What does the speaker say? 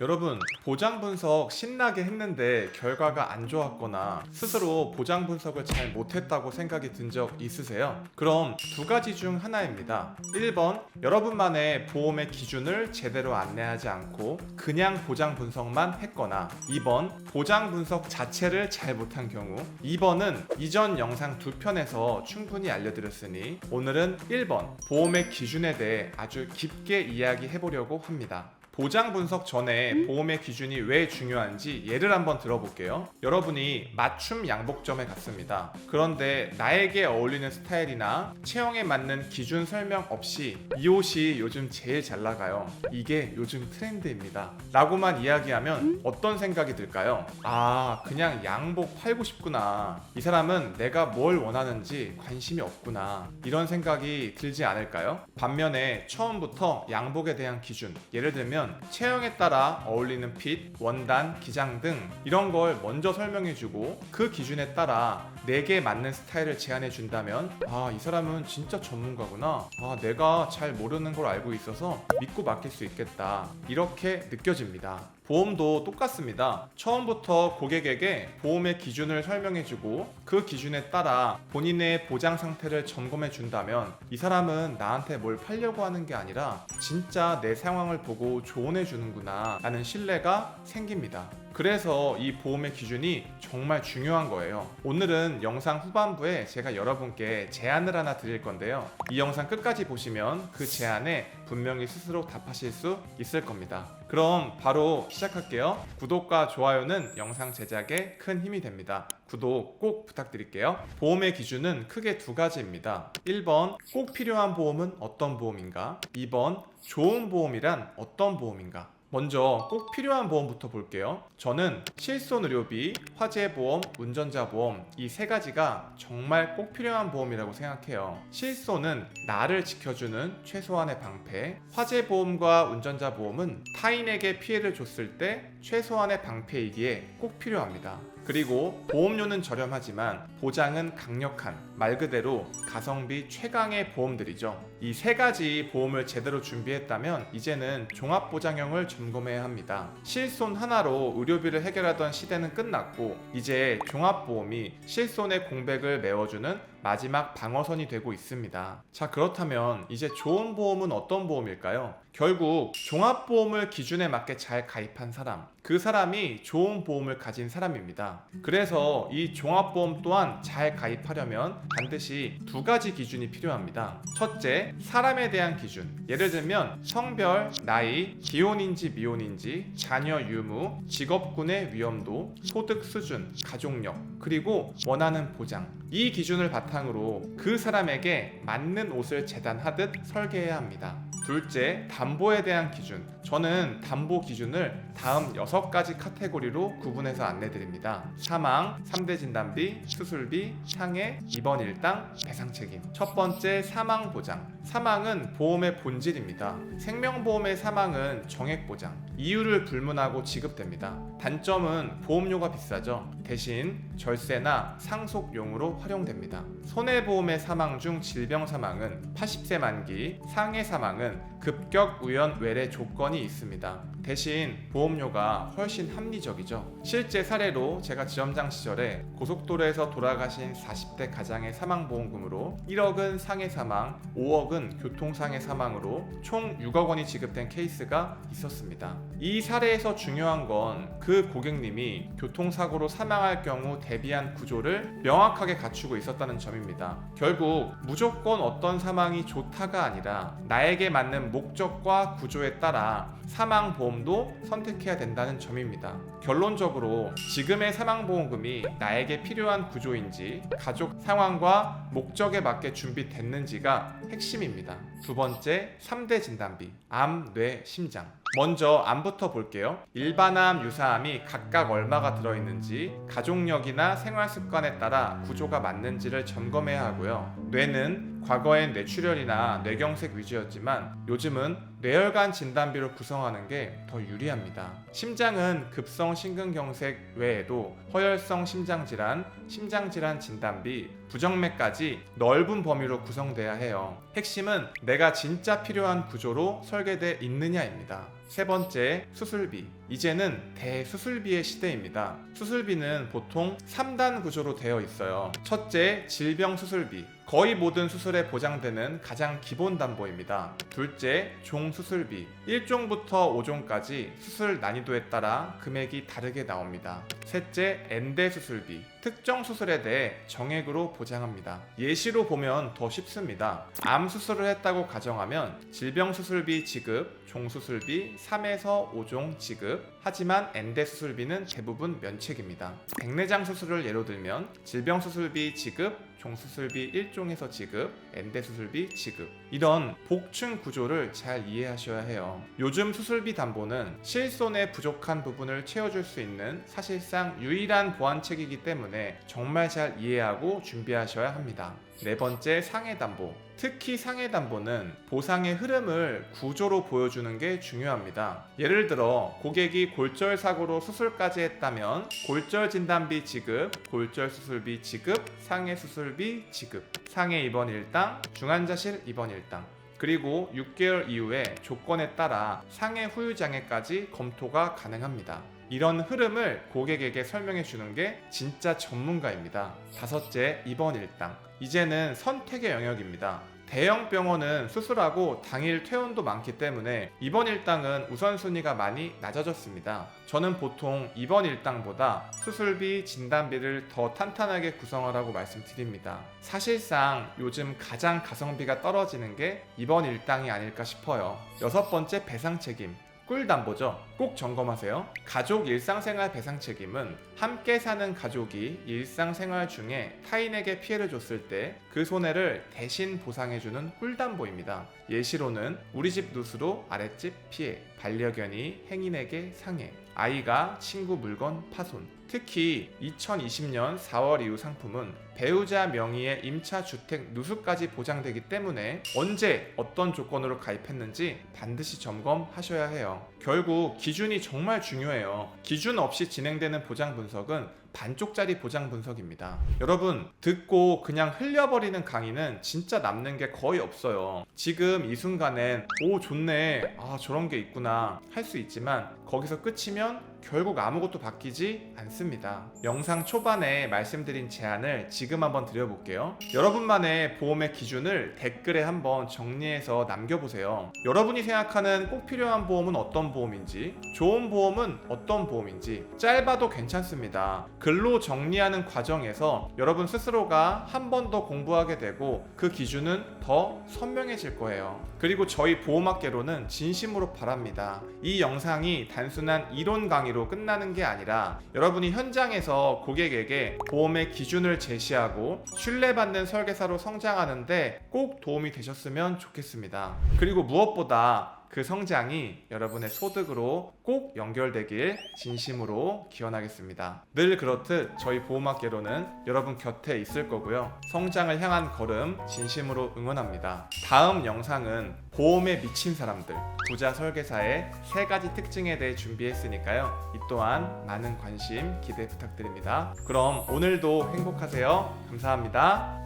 여러분 보장 분석 신나게 했는데 결과가 안 좋았거나 스스로 보장 분석을 잘 못했다고 생각이 든 적 있으세요? 그럼 두 가지 중 하나입니다. 1번 여러분만의 보험의 기준을 제대로 안내하지 않고 그냥 보장 분석만 했거나 2번 보장 분석 자체를 잘 못한 경우 2번은 이전 영상 두 편에서 충분히 알려드렸으니 오늘은 1번 보험의 기준에 대해 아주 깊게 이야기해 보려고 합니다. 보장 분석 전에 보험의 기준이 왜 중요한지 예를 한번 들어볼게요. 여러분이 맞춤 양복점에 갔습니다. 그런데 나에게 어울리는 스타일이나 체형에 맞는 기준 설명 없이 이 옷이 요즘 제일 잘 나가요. 이게 요즘 트렌드입니다. 라고만 이야기하면 어떤 생각이 들까요? 아, 그냥 양복 팔고 싶구나. 이 사람은 내가 뭘 원하는지 관심이 없구나. 이런 생각이 들지 않을까요? 반면에 처음부터 양복에 대한 기준, 예를 들면 체형에 따라 어울리는 핏, 원단, 기장 등 이런 걸 먼저 설명해주고 그 기준에 따라 내게 맞는 스타일을 제안해 준다면 아, 이 사람은 진짜 전문가구나. 아, 내가 잘 모르는 걸 알고 있어서 믿고 맡길 수 있겠다. 이렇게 느껴집니다. 보험도 똑같습니다. 처음부터 고객에게 보험의 기준을 설명해주고 그 기준에 따라 본인의 보장 상태를 점검해 준다면 이 사람은 나한테 뭘 팔려고 하는 게 아니라 진짜 내 상황을 보고 조언해 주는구나 라는 신뢰가 생깁니다. 그래서 이 보험의 기준이 정말 중요한 거예요. 오늘은 영상 후반부에 제가 여러분께 제안을 하나 드릴 건데요. 이 영상 끝까지 보시면 그 제안에 분명히 스스로 답하실 수 있을 겁니다. 그럼 바로 시작할게요. 구독과 좋아요는 영상 제작에 큰 힘이 됩니다. 구독 꼭 부탁드릴게요. 보험의 기준은 크게 두 가지입니다. 1번 꼭 필요한 보험은 어떤 보험인가? 2번 좋은 보험이란 어떤 보험인가? 먼저 꼭 필요한 보험부터 볼게요. 저는 실손 의료비, 화재 보험, 운전자 보험 이 세 가지가 정말 꼭 필요한 보험이라고 생각해요. 실손은 나를 지켜주는 최소한의 방패, 화재 보험과 운전자 보험은 타인에게 피해를 줬을 때 최소한의 방패이기에 꼭 필요합니다. 그리고 보험료는 저렴하지만 보장은 강력한 말 그대로 가성비 최강의 보험들이죠. 이 세 가지 보험을 제대로 준비했다면 이제는 종합 보장형을 점검해야 합니다. 실손 하나로 의료비를 해결하던 시대는 끝났고 이제 종합 보험이 실손의 공백을 메워주는 마지막 방어선이 되고 있습니다. 자, 그렇다면 이제 좋은 보험은 어떤 보험일까요? 결국 종합보험을 기준에 맞게 잘 가입한 사람, 그 사람이 좋은 보험을 가진 사람입니다. 그래서 이 종합보험 또한 잘 가입하려면 반드시 두 가지 기준이 필요합니다. 첫째, 사람에 대한 기준. 예를 들면 성별, 나이, 기혼인지 미혼인지, 자녀 유무, 직업군의 위험도, 소득 수준, 가족력, 그리고 원하는 보장. 이 기준을 바탕 으로 그 사람에게 맞는 옷을 재단하듯 설계해야 합니다. 둘째, 담보에 대한 기준. 저는 담보 기준을 다음 6가지 카테고리로 구분해서 안내드립니다. 사망, 3대 진단비, 수술비, 상해, 입원 일당, 배상 책임. 첫 번째, 사망 보장. 사망은 보험의 본질입니다. 생명보험의 사망은 정액 보장. 이유를 불문하고 지급됩니다. 단점은 보험료가 비싸죠. 대신 절세나 상속용으로 활용됩니다. 손해보험의 사망 중 질병 사망은 80세 만기, 상해 사망은 급격 우연 외래 조건이 있습니다. 대신 보험료가 훨씬 합리적이죠. 실제 사례로 제가 지점장 시절에 고속도로에서 돌아가신 40대 가장의 사망보험금으로 1억은 상해 사망, 5억은 교통상해 사망으로 총 6억 원이 지급된 케이스가 있었습니다. 이 사례에서 중요한 건 그 고객님이 교통사고로 사망할 경우 대비한 구조를 명확하게 갖추고 있었다는 점입니다. 결국 무조건 어떤 사망이 좋다가 아니라 나에게 맞는 목적과 구조에 따라 사망보험도 선택해야 된다는 점입니다. 결론적으로 지금의 사망보험금이 나에게 필요한 구조인지 가족 상황과 목적에 맞게 준비됐는지가 핵심입니다. 두 번째, 3대 진단비. 암, 뇌, 심장. 먼저 암부터 볼게요. 일반암, 유사암이 각각 얼마가 들어있는지, 가족력이나 생활 습관에 따라 구조가 맞는지를 점검해야 하고요. 뇌는 과거엔 뇌출혈이나 뇌경색 위주였지만 요즘은 뇌혈관 진단비로 구성하는 게 더 유리합니다. 심장은 급성 심근경색 외에도 허혈성 심장질환, 심장질환 진단비, 부정맥까지 넓은 범위로 구성돼야 해요. 핵심은 내가 진짜 필요한 구조로 설계돼 있느냐입니다. 세 번째, 수술비. 이제는 대수술비의 시대입니다. 수술비는 보통 3단 구조로 되어 있어요. 첫째, 질병 수술비. 거의 모든 수술에 보장되는 가장 기본 담보입니다. 둘째, 종 수술비. 1종부터 5종까지 수술 난이도에 따라 금액이 다르게 나옵니다. 셋째, 엔대 수술비. 특정 수술에 대해 정액으로 보장합니다. 예시로 보면 더 쉽습니다. 암 수술을 했다고 가정하면 질병 수술비 지급, 종 수술비 3에서 5종 지급. 하지만 엔대 수술비는 대부분 면책입니다. 백내장 수술을 예로 들면 질병 수술비 지급, 종 수술비 1종에서 지급, 엔대 수술비 지급. 이런 복층 구조를 잘 이해하셔야 해요. 요즘 수술비 담보는 실손의 부족한 부분을 채워줄 수 있는 사실상 유일한 보완책이기 때문에 정말 잘 이해하고 준비하셔야 합니다. 네 번째 상해 담보. 특히 상해 담보는 보상의 흐름을 구조로 보여주는 게 중요합니다. 예를 들어 고객이 골절 사고로 수술까지 했다면 골절 진단비 지급, 골절 수술비 지급, 상해 수술비 지급, 상해 입원 일당, 중환자실 입원 일당. 그리고 6개월 이후에 조건에 따라 상해 후유 장애까지 검토가 가능합니다. 이런 흐름을 고객에게 설명해 주는 게 진짜 전문가입니다. 다섯째, 입원 일당. 이제는 선택의 영역입니다. 대형 병원은 수술하고 당일 퇴원도 많기 때문에 입원 일당은 우선순위가 많이 낮아졌습니다. 저는 보통 입원 일당보다 수술비, 진단비를 더 탄탄하게 구성하라고 말씀드립니다. 사실상 요즘 가장 가성비가 떨어지는 게 입원 일당이 아닐까 싶어요. 여섯 번째 배상 책임. 꿀담보죠. 꼭 점검하세요. 가족 일상생활 배상 책임은 함께 사는 가족이 일상생활 중에 타인에게 피해를 줬을 때 그 손해를 대신 보상해주는 꿀담보입니다. 예시로는 우리 집 누수로 아랫집 피해, 반려견이 행인에게 상해, 아이가 친구 물건 파손. 특히 2020년 4월 이후 상품은 배우자 명의의 임차 주택 누수까지 보장되기 때문에 언제 어떤 조건으로 가입했는지 반드시 점검하셔야 해요. 결국 기준이 정말 중요해요. 기준 없이 진행되는 보장 분석은 반쪽짜리 보장 분석입니다. 여러분, 듣고 그냥 흘려버리는 강의는 진짜 남는 게 거의 없어요. 지금 이 순간엔, 오, 좋네. 아, 저런 게 있구나. 할 수 있지만, 거기서 끝이면 결국 아무것도 바뀌지 않습니다. 영상 초반에 말씀드린 제안을 지금 한번 드려볼게요. 여러분만의 보험의 기준을 댓글에 한번 정리해서 남겨보세요. 여러분이 생각하는 꼭 필요한 보험은 어떤 보험인지, 좋은 보험은 어떤 보험인지, 짧아도 괜찮습니다. 글로 정리하는 과정에서 여러분 스스로가 한 번 더 공부하게 되고 그 기준은 더 선명해질 거예요. 그리고 저희 보험학계로는 진심으로 바랍니다. 이 영상이 단순한 이론 강의 로 끝나는 게 아니라 여러분이 현장에서 고객에게 보험의 기준을 제시하고 신뢰받는 설계사로 성장하는데 꼭 도움이 되셨으면 좋겠습니다. 그리고 무엇보다 그 성장이 여러분의 소득으로 꼭 연결되길 진심으로 기원하겠습니다. 늘 그렇듯 저희 보험학계로는 여러분 곁에 있을 거고요. 성장을 향한 걸음 진심으로 응원합니다. 다음 영상은 보험에 미친 사람들, 부자 설계사의 세 가지 특징에 대해 준비했으니까요. 이 또한 많은 관심 기대 부탁드립니다. 그럼 오늘도 행복하세요. 감사합니다.